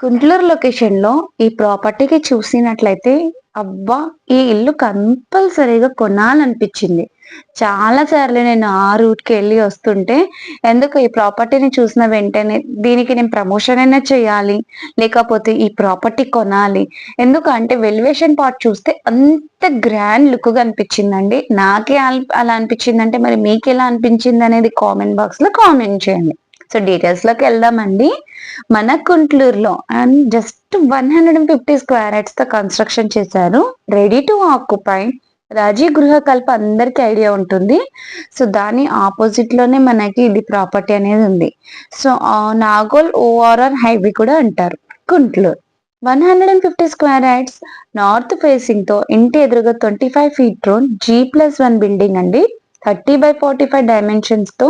గుంటూరు లొకేషన్లో ఈ ప్రాపర్టీకి చూసినట్లయితే అబ్బా ఈ ఇల్లు కంపల్సరీగా కొనాలనిపించింది. చాలా సార్లు నేను ఆ రూట్కి వెళ్ళి వస్తుంటే ఎందుకు ఈ ప్రాపర్టీని చూసిన వెంటనే దీనికి నేను ప్రమోషన్ అయినా చేయాలి లేకపోతే ఈ ప్రాపర్టీ కొనాలి? ఎందుకు అంటే వెల్యువేషన్ పార్ట్ చూస్తే అంత గ్రాండ్ లుక్గా అనిపించిందండి నాకే అలా అనిపించిందంటే మరి మీకు ఎలా అనిపించింది అనేది కామెంట్ బాక్స్లో కామెంట్ చేయండి. సో డీటెయిల్స్లోకి వెళ్దామండి. మన కుంట్లూరులో and just one hundred and fifty square యార్డ్స్తో construction చేశారు. Ready to occupy Raji Gruhakalpa అందరికి ఐడియా ఉంటుంది. సో దాని ఆపోజిట్లోనే మనకి ఇది ప్రాపర్టీ అనేది ఉంది. సో నాగోల్ ఓఆర్ఆర్ హైవే కూడా అంటారు. Kuntloor. One hundred and fifty square yards north ఫేసింగ్తో ఇంటి ఎదురుగా twenty five feet road G plus one building అండి. థర్టీ బై ఫార్టీ ఫైవ్ డైమెన్షన్స్తో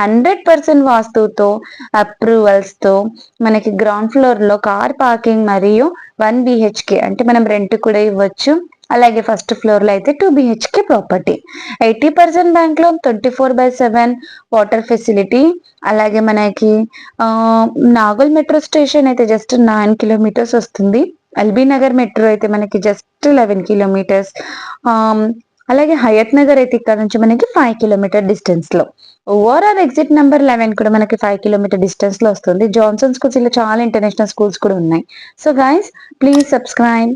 హండ్రెడ్ పర్సెంట్ వాస్తుతో అప్రూవల్స్తో మనకి గ్రౌండ్ ఫ్లోర్లో కార్ పార్కింగ్ మరియు వన్ బిహెచ్కే అంటే మనం రెంట్ కూడా ఇవ్వచ్చు. అలాగే ఫస్ట్ ఫ్లోర్లో అయితే two BHK property eighty percent బ్యాంక్లో twenty four by seven water facility అలాగే మనకి నాగుల్ నాగోల్ మెట్రో స్టేషన్ అయితే జస్ట్ నైన్ కిలోమీటర్స్ వస్తుంది. ఎల్బీ నగర్ మెట్రో అయితే మనకి జస్ట్ లెవెన్ కిలోమీటర్స్ అలాగే హయత్ నగర్ అయితే ఇక్కడ నుంచి మనకి ఫైవ్ కిలోమీటర్ డిస్టెన్స్లో. ఓవరాల్ ఎగ్జిట్ నెంబర్ లెవెన్ కూడా మనకి ఫైవ్ కిలోమీటర్ డిస్టెన్స్లో వస్తుంది. జాన్సన్ స్కూల్స్ ఇలా చాలా ఇంటర్నేషనల్ స్కూల్స్ కూడా ఉన్నాయి. So guys please subscribe